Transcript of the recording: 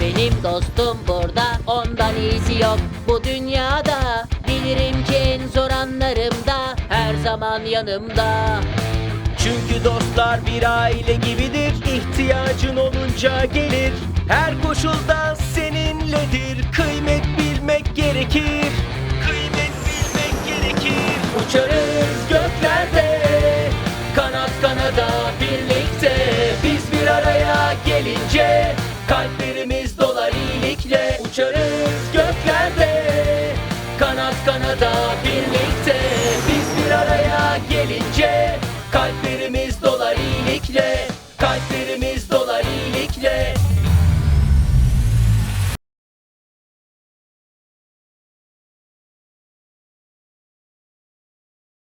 Benim dostum burada ondan iyisi yok. Bu dünyada Bilirim ki en zor anlarımda her zaman yanımda. Çünkü dostlar bir aile gibidir İhtiyacın olunca gelir. Her koşulda seninledir Kıymet bilmek gerekir. Kıymet bilmek gerekir. Uçarız göklerde Kanat kanada Kalplerimiz dolar iyilikle Uçarız göklerde. Kanat kanada birlikte Biz bir araya gelince Kalplerimiz dolar iyilikle